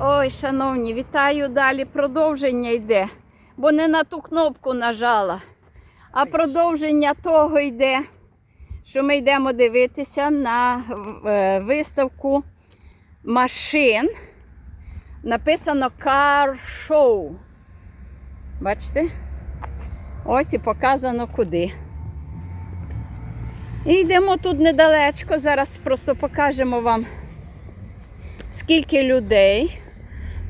Ой, шановні, вітаю далі. Продовження йде, бо не на ту кнопку нажала. А продовження того йде, що ми йдемо дивитися на е, виставку машин. Написано Car Show. Бачите? Ось і показано куди. І йдемо тут недалечко. Зараз просто покажемо вам, скільки людей.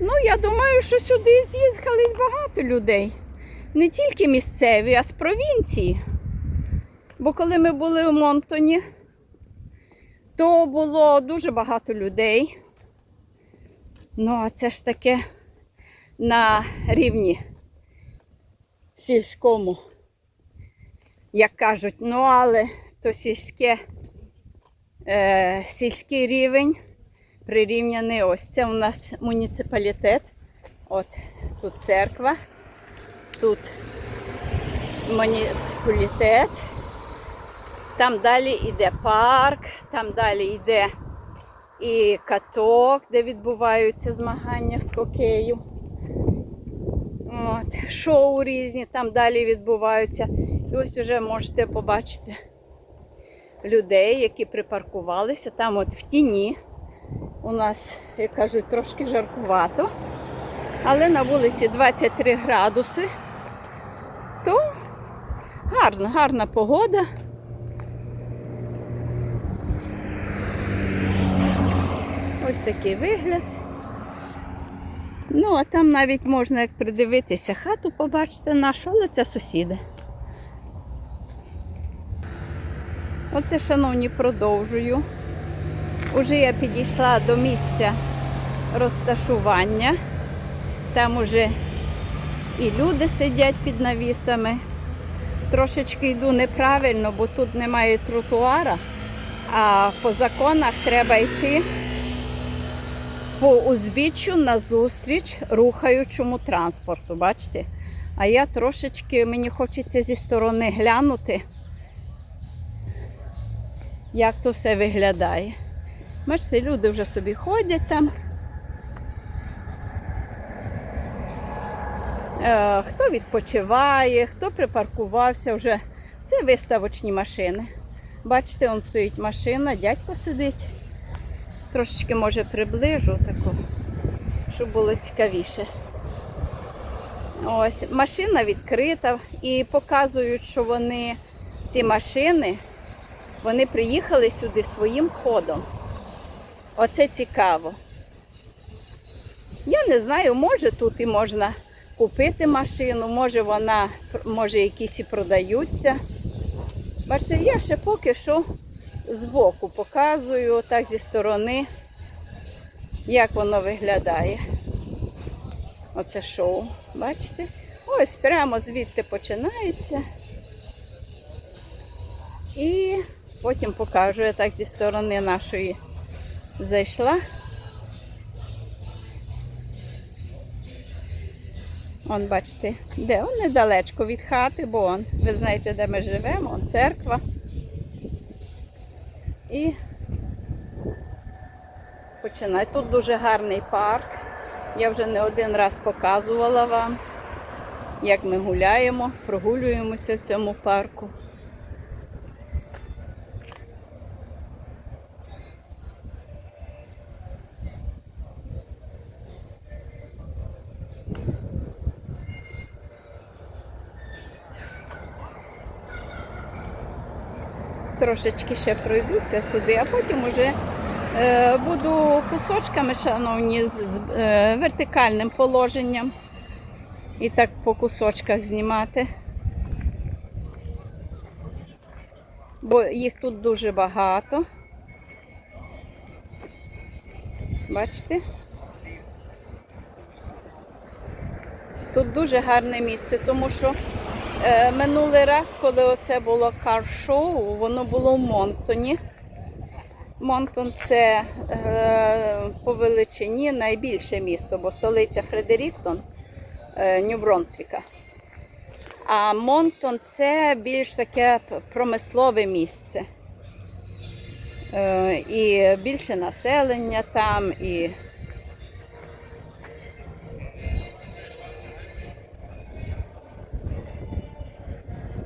Ну, я думаю, що сюди з'їхались багато людей. Не тільки місцеві, а з провінції. Бо коли ми були у Монтоні, то було дуже багато людей. Ну, а це ж таке на рівні сільському, як кажуть, ну але то сільське, е, сільський рівень прирівняний. Ось це у нас муніципалітет. От тут церква, тут муніципалітет. Там далі йде парк, там далі йде і каток, де відбуваються змагання з хокею. От, шоу різні там далі відбуваються. І ось вже можете побачити людей, які припаркувалися там от в тіні. У нас, як кажуть, трошки жаркувато. Але на вулиці 23 градуси. То гарна, гарна погода. Ось такий вигляд. Ну, а там навіть можна як придивитися хату, побачити нашу, але це сусіди. Оце, шановні, продовжую. Уже я підійшла до місця розташування. Там уже і люди сидять під навісами. Трошечки йду неправильно, бо тут немає тротуара, а по законах треба йти по узбіччю назустріч рухаючому транспорту. Бачите? А я трошечки, мені хочеться зі сторони глянути, як то все виглядає. Бачите, люди вже собі ходять там. Е, Хто відпочиває, хто припаркувався вже. Це виставочні машини. Бачите, он стоїть машина, дядько сидить. Трошечки може приближу таку, щоб було цікавіше. Ось машина відкрита і показують, що вони, ці машини, вони приїхали сюди своїм ходом. Оце цікаво. Я не знаю, може тут і можна купити машину, може вона, може якісь і продаються. Бачите, я ще поки що збоку показую, так зі сторони, як воно виглядає. Оце шоу. Бачите? Ось прямо звідти починається. І потім покажу, я так зі сторони нашої зайшла. Он, бачите, де он недалечко від хати, бо он, ви знаєте, де ми живемо, он церква. І починай. Тут дуже гарний парк. Я вже не один раз показувала вам, як ми гуляємо, прогулюємося в цьому парку. Трошечки ще пройдуся туди, а потім уже е, буду кусочками, шановні, з, е, вертикальним положенням. І так по кусочках знімати. Бо їх тут дуже багато. Бачите? Тут дуже гарне місце, тому що Минулий раз, коли оце було кар-шоу, воно було в Монтоні. Монтон це е, по величині найбільше місто, бо столиця Фредеріктон е, Нью-Бронсвіка. А Монтон це більш таке промислове місце. Е, і більше населення там, і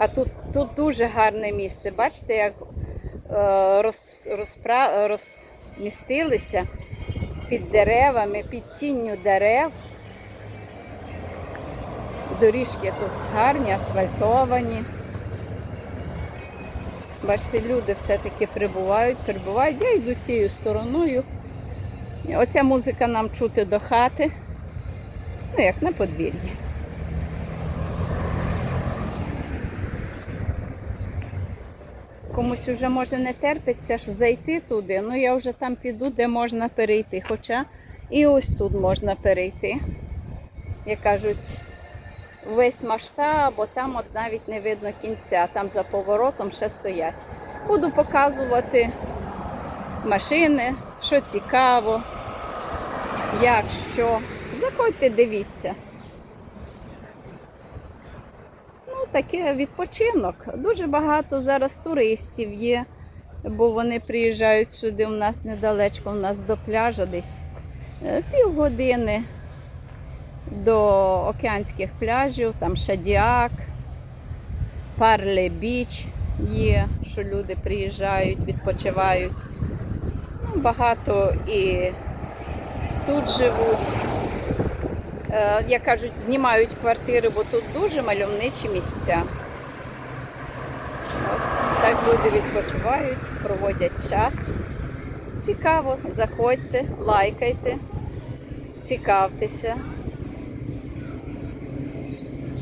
А тут, тут дуже гарне місце. Бачите, як е, роз, розпра, розмістилися під деревами, під тінню дерев. Доріжки тут гарні, асфальтовані. Бачите, люди все-таки прибувають, прибувають. Я йду цією стороною. Оця музика нам чути до хати. Ну, як на подвір'ї. Комусь вже може не терпиться ж зайти туди. Ну я вже там піду, де можна перейти. Хоча і ось тут можна перейти. Як кажуть, весь масштаб, бо там от навіть не видно кінця, там за поворотом ще стоять. Буду показувати машини, що цікаво, як що. Заходьте, дивіться. Ну, таке відпочинок. Дуже багато зараз туристів є, бо вони приїжджають сюди у нас недалечко, у нас до пляжа десь е, півгодини до океанських пляжів, там Шадіак, Парле Біч є, що люди приїжджають, відпочивають. Ну, багато і тут живуть. Е, Як кажуть, знімають квартири, бо тут дуже мальовничі місця. Ось так люди відпочивають, проводять час. Цікаво, заходьте, лайкайте, цікавтеся.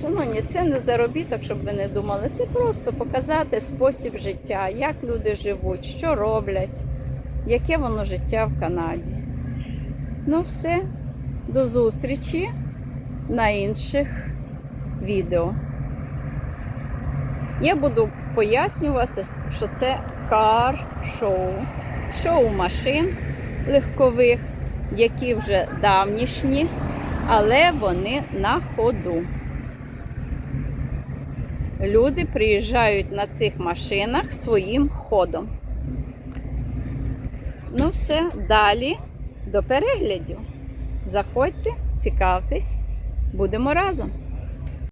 Шановні, це не заробіток, щоб ви не думали. Це просто показати спосіб життя, як люди живуть, що роблять, яке воно життя в Канаді. Ну, все, до зустрічі на інших відео. Я буду пояснювати, що це кар-шоу. Шоу машин легкових, які вже давнішні, але вони на ходу. Люди приїжджають на цих машинах своїм ходом. Ну, все, далі до переглядів. Заходьте, цікавтесь, будемо разом.